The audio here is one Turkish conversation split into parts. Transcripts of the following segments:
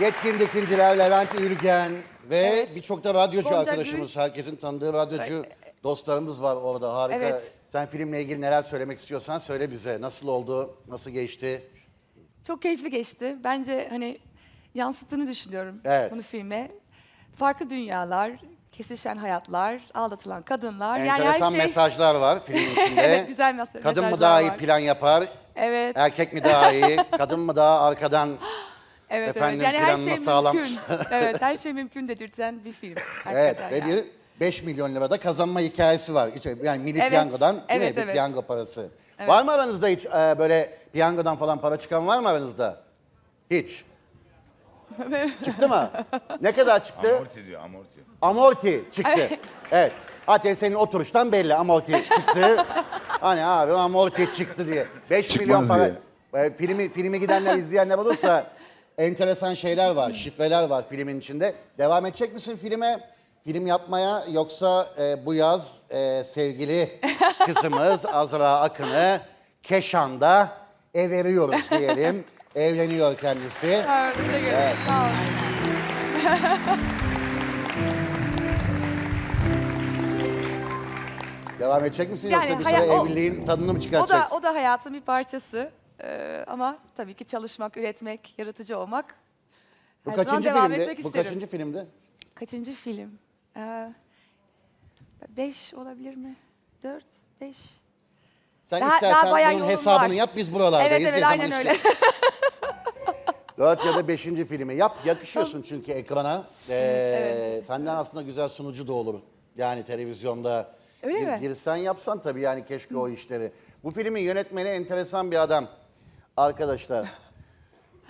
Yetkin Dikinciler, Levent Ülgen ve Evet. birçok da radyocu Gonca arkadaşımız, herkesin tanıdığı radyocu dostlarımız var orada. Harika. Evet. Sen filmle ilgili neler söylemek istiyorsan söyle bize. Nasıl oldu, nasıl geçti? Çok keyifli geçti. Bence hani yansıttığını düşünüyorum Evet. bunu filme. Farklı dünyalar, kesişen hayatlar, aldatılan kadınlar. yani Enteresan her şey... mesajlar var filmin içinde. Evet, güzel mesaj- Kadın mı mesajlar daha iyi var. plan yapar, Evet, erkek mi daha iyi, kadın mı daha arkadan evet, efendim, evet. Yani her planına şey sağlam. mümkün. evet, her şey mümkün dedirten bir film. Evet Hakikaten ve yani. bir 5 milyon lirada kazanma hikayesi var. İşte Yani milli Evet, piyangodan değil evet, mi? Bir evet. piyango parası. Var mı aranızda hiç e, böyle piyangodan falan para çıkan var mı aranızda? Hiç. çıktı mı? Ne kadar çıktı? Amorti diyor amorti. Amorti çıktı. evet. Hatta senin oturuştan belli amorti çıktı. hani abi amorti çıktı diye. 5 milyon para. E, filmi, filmi gidenler, izleyenler olursa enteresan şeyler var, şifreler var filmin içinde. Devam edecek misin filme? Film yapmaya yoksa e, bu yaz e, sevgili kızımız Azra Akın'ı Keşan'da ev veriyoruz diyelim. Evleniyor kendisi. Evet, teşekkür ederim. Sağ olun. Devam edecek misin Yani yoksa bir süre o- evliliğin tadını mı O da, çıkartacaksın? o da hayatın bir parçası. Ee, ama tabii ki çalışmak, üretmek, yaratıcı olmak. Bu her zaman kaçıncı devam filmdi? etmek Bu isterim. kaçıncı filmdi? Kaçıncı film? Ee, beş olabilir mi? Dört, beş. Sen Daha- istersen daha bayağı bunun yolum hesabını var. yap biz buralardayız. Evet, evet, Ne zaman aynen öyle. istiyorsan. Dört ya da beşinci filmi yap. Yakışıyorsun çünkü ekrana. Ee, Senden aslında güzel sunucu da olur. Yani televizyonda. Öyle mi? Girsen yapsan tabii yani keşke o işleri. Bu filmin yönetmeni enteresan bir adam. Arkadaşlar.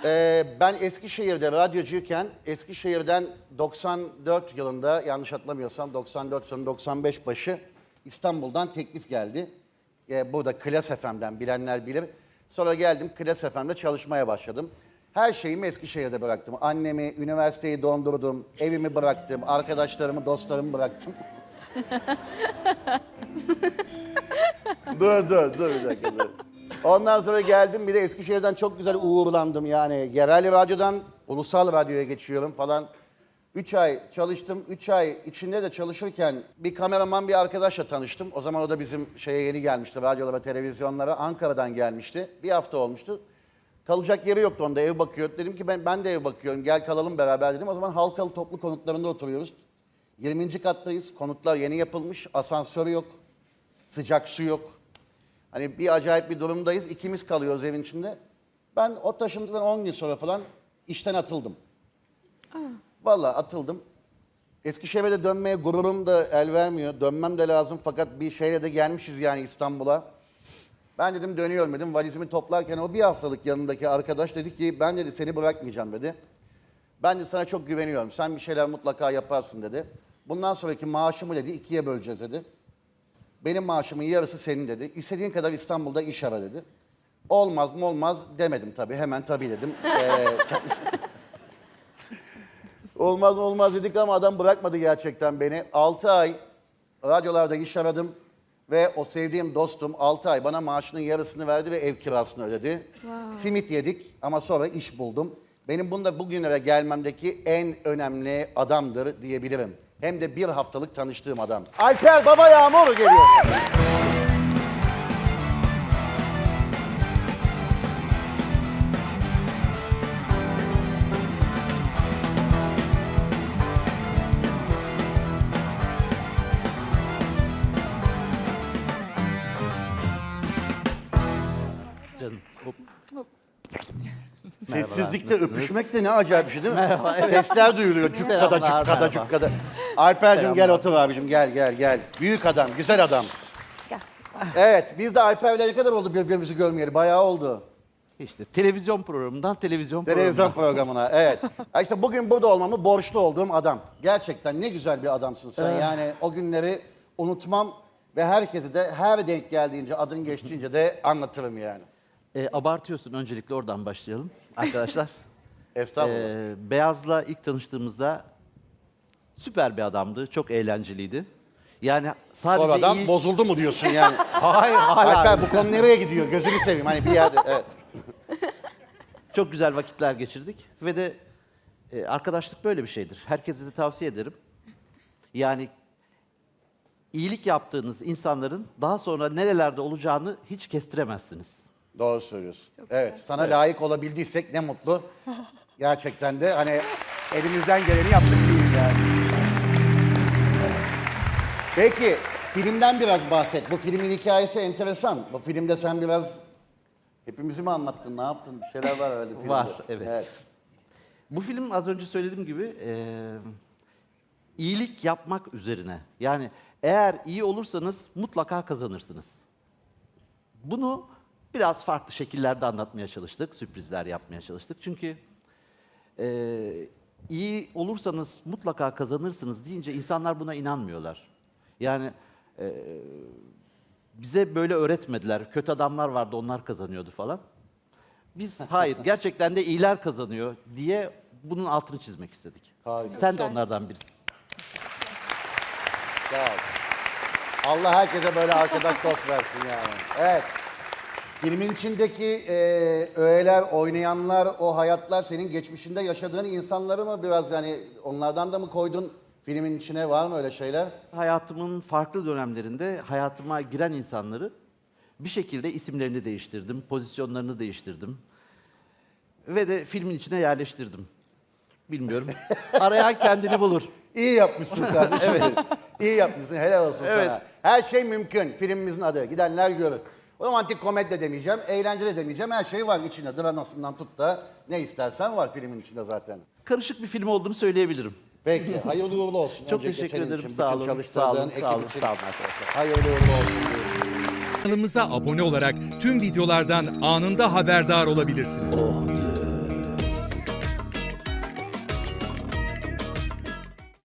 Ee, ben Eskişehir'de radyocuyken Eskişehir'den 94 yılında yanlış hatırlamıyorsam 94 sonu 95 başı İstanbul'dan teklif geldi. Ee, burada Klas FM'den bilenler bilir. Sonra geldim Klas FM'de çalışmaya başladım. Her şeyimi Eskişehir'de bıraktım. Annemi, üniversiteyi dondurdum, evimi bıraktım, arkadaşlarımı, dostlarımı bıraktım. dur dur dur bir dakika dur. Ondan sonra geldim bir de Eskişehir'den çok güzel uğurlandım yani. Yerel radyodan ulusal radyoya geçiyorum falan. Üç ay çalıştım. Üç ay içinde de çalışırken bir kameraman bir arkadaşla tanıştım. O zaman o da bizim şeye yeni gelmişti radyolara, televizyonlara. Ankara'dan gelmişti. Bir hafta olmuştu. Kalacak yeri yoktu onda ev bakıyor. Dedim ki ben, ben de ev bakıyorum gel kalalım beraber dedim. O zaman Halkalı toplu konutlarında oturuyoruz. 20. kattayız. Konutlar yeni yapılmış. Asansör yok. Sıcak su yok. Hani bir acayip bir durumdayız. İkimiz kalıyoruz evin içinde. Ben o taşındıktan 10 gün sonra falan işten atıldım. Vallahi atıldım. Eskişehir'e de dönmeye gururum da el vermiyor. Dönmem de lazım fakat bir şeyle de gelmişiz yani İstanbul'a. Ben dedim dönüyorum dedim. Valizimi toplarken o bir haftalık yanındaki arkadaş dedi ki ben dedi seni bırakmayacağım dedi. Ben de sana çok güveniyorum. Sen bir şeyler mutlaka yaparsın dedi. Bundan sonraki maaşımı dedi ikiye böleceğiz dedi. Benim maaşımın yarısı senin dedi. İstediğin kadar İstanbul'da iş ara dedi. Olmaz mı olmaz demedim tabii. Hemen tabii dedim. Ee, kendisi- olmaz mı olmaz dedik ama adam bırakmadı gerçekten beni. 6 ay radyolarda iş aradım. Ve o sevdiğim dostum 6 ay bana maaşının yarısını verdi ve ev kirasını ödedi. Simit yedik ama sonra iş buldum. Benim bunda bugünlere gelmemdeki en önemli adamdır diyebilirim. Hem de bir haftalık tanıştığım adam. Alper Baba Yağmur geliyor. Canım. Hop. Sessizlikte öpüşmek de ne acayip bir şey değil mi? Merhaba. Sesler duyuluyor. Cukkada Selamlar, cukkada merhaba. cukkada. Alper'cim gel otur abicim gel gel gel. Büyük adam, güzel adam. Gel. Evet, biz de Alper'le ne kadar oldu birbirimizi görmeyeli? Bayağı oldu. İşte televizyon programından televizyon, Televizyon programına. programına, evet. Ha işte bugün burada olmamı borçlu olduğum adam. Gerçekten ne güzel bir adamsın sen. Yani o günleri unutmam ve herkese de her denk geldiğince, adın geçtiğince de anlatırım yani. E, abartıyorsun öncelikle oradan başlayalım arkadaşlar. Estağfurullah. E, Beyaz'la ilk tanıştığımızda süper bir adamdı. Çok eğlenceliydi. Yani sadece Sonradan iyi... bozuldu mu diyorsun yani? Hayır, hayır. Alper bu konu nereye gidiyor? Gözünü seveyim hani bir yerde. Evet. Çok güzel vakitler geçirdik ve de e, arkadaşlık böyle bir şeydir. Herkese de tavsiye ederim. Yani iyilik yaptığınız insanların daha sonra nerelerde olacağını hiç kestiremezsiniz. Doğru söylüyorsun. evet, sana layık olabildiysek ne mutlu. Gerçekten de hani elimizden geleni yaptık diyeyim yani. Peki, filmden biraz bahset. Bu filmin hikayesi enteresan. Bu filmde sen biraz hepimizi mi anlattın, ne yaptın? Bir şeyler var öyle filmde. Var, evet. Bu film az önce söylediğim gibi e, iyilik yapmak üzerine. Yani eğer iyi olursanız mutlaka kazanırsınız. Bunu biraz farklı şekillerde anlatmaya çalıştık, sürprizler yapmaya çalıştık. Çünkü e, iyi olursanız mutlaka kazanırsınız deyince insanlar buna inanmıyorlar. Yani e, bize böyle öğretmediler. Kötü adamlar vardı, onlar kazanıyordu falan. Biz hayır, gerçekten de iyiler kazanıyor diye bunun altını çizmek istedik. Harika. Sen de onlardan birisin. Sağ ol. Allah herkese böyle arkadan tost versin yani. Evet. Filmin içindeki e, öğeler, oynayanlar, o hayatlar senin geçmişinde yaşadığın insanları mı biraz yani onlardan da mı koydun filmin içine var mı öyle şeyler? Hayatımın farklı dönemlerinde hayatıma giren insanları bir şekilde isimlerini değiştirdim, pozisyonlarını değiştirdim. Ve de filmin içine yerleştirdim. Bilmiyorum. Arayan kendini bulur. İyi yapmışsın kardeşim. evet. İyi yapmışsın. Helal olsun Evet. sana. Her şey mümkün. Filmimizin adı. Gidenler görür. Romantik komedi de demeyeceğim, eğlence de demeyeceğim. Her şey var içinde. Dramasından tut da ne istersen var filmin içinde zaten. Karışık bir film olduğunu söyleyebilirim. Peki, hayırlı uğurlu olsun. Çok Öncelikle teşekkür senin ederim. için, Sağ bütün olun. Sağ olun. ekip Sağ olun. için. Sağ olun arkadaşlar. Hayırlı uğurlu olsun. diyorum. Kanalımıza abone olarak tüm videolardan anında haberdar olabilirsiniz.